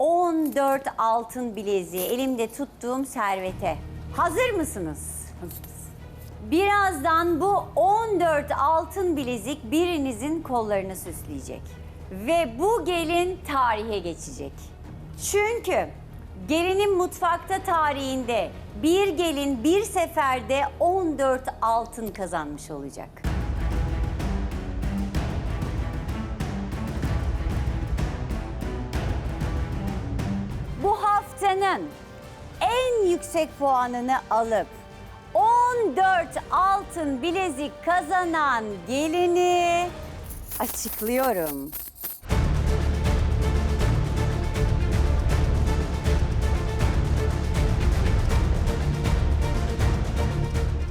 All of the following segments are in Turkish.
14 altın bileziği elimde tuttuğum servete. Hazır mısınız? Birazdan bu 14 altın bilezik birinizin kollarını süsleyecek. Ve bu gelin tarihe geçecek. Çünkü gelinin mutfakta tarihinde bir gelin bir seferde 14 altın kazanmış olacak. Haftanın en yüksek puanını alıp 14 altın bilezik kazanan gelini açıklıyorum.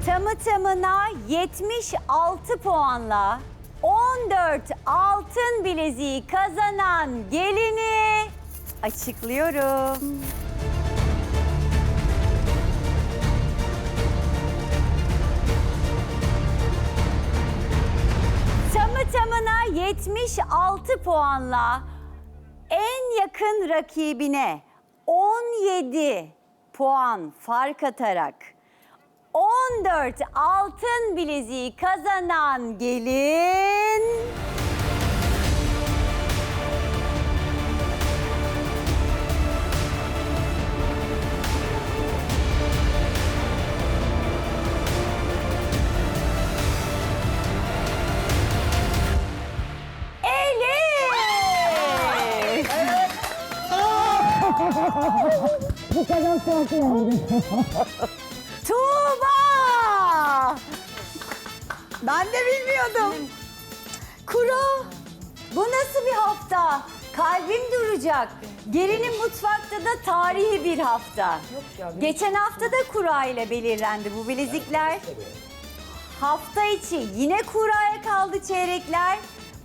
Tamı tamına 76 puanla 14 altın bileziği kazanan gelini açıklıyorum. 76 puanla en yakın rakibine 17 puan fark atarak 14 altın bileziği kazanan gelin... Tuğba! Ben de bilmiyordum. Kuro, bu nasıl bir hafta? Kalbim duracak. Gelinin mutfakta da tarihi bir hafta. Geçen hafta da kura ile belirlendi bu bilezikler. Hafta içi yine kuraya kaldı çeyrekler.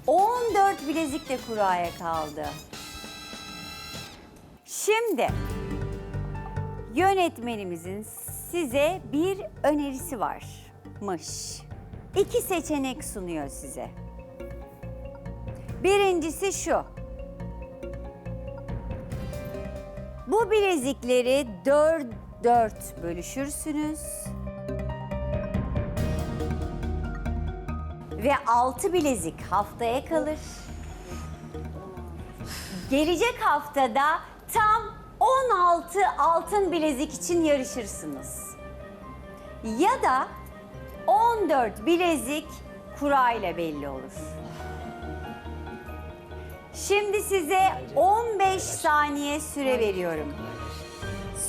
14 bilezik de kuraya kaldı. Şimdi yönetmenimizin size bir önerisi varmış. İki seçenek sunuyor size. Birincisi şu. Bu bilezikleri dört dört bölüşürsünüz. Ve altı bilezik haftaya kalır. Gelecek haftada tam 16 altın bilezik için yarışırsınız. Ya da 14 bilezik kura ile belli olur. Şimdi size 15 saniye süre veriyorum.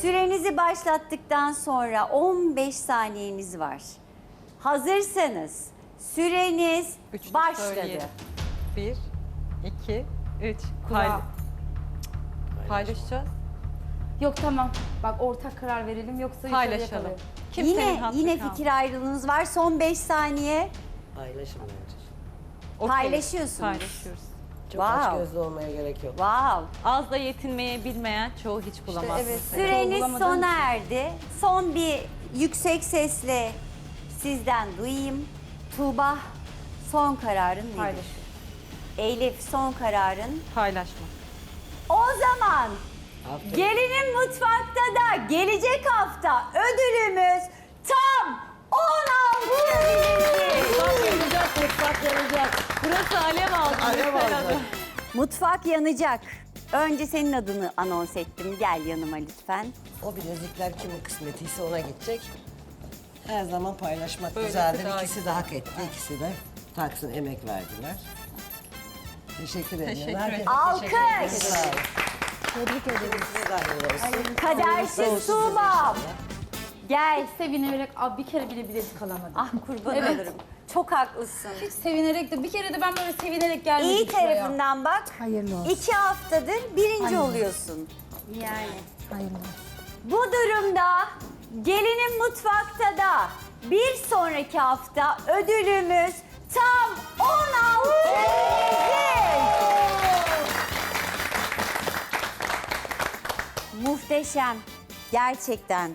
Sürenizi başlattıktan sonra 15 saniyeniz var. Hazırsanız süreniz Üçünü başladı. söyleyelim. Bir, iki, üç. Payla- Paylaşacağız. Yok tamam. Bak ortak karar verelim yoksa yukarıya Paylaşalım. Kimsenin Yine hakkı yine kalmaz. fikir ayrılığınız var. Son 5 saniye Paylaşım bence. Okey. paylaşıyorsunuz. Paylaşıyoruz. Çok Wow. aç gözlü olmaya gerek yok. Wow. Az da yetinmeye bilmeyen çoğu hiç bulamaz. evet. Süreniz Çoğulamadığım sona erdi. Son bir yüksek sesle sizden duyayım. Tuğba son kararın nedir? Paylaşıyorum. Elif son kararın. Paylaşma. O zaman Aferin. gelinin mutfakta da gelecek hafta ödülümüz tam 16 bilezik. yanacak, mutfak yanacak. Burası alev aldı. Alev aldı. Mutfak yanacak. Önce senin adını anons ettim. Gel yanıma lütfen. O bilezikler kimin kısmetiyse ona gidecek. Her zaman paylaşmak Böylesi güzeldir. daha İkisi de hak etti. İkisi de taksın, emek verdiler. Teşekkür ederim. Teşekkür Herkese ederim. teşekkür Alkış. Sağ olun. Tebrik ederiz. Kadersiz Tuğba'm. Gel. Sevinerek Aa, bir kere bile bilezik alamadım. Ah kurban Evet. olurum. Çok haklısın. Hiç sevinerek de bir kere de ben böyle sevinerek gelmedim İyi şuraya. tarafından bak. Hayırlı olsun. İki haftadır birinci Hayırlı. oluyorsun. Yani. Hayırlı olsun. Bu durumda gelinin mutfakta da bir sonraki hafta ödülümüz tam 16 Muhteşem. Gerçekten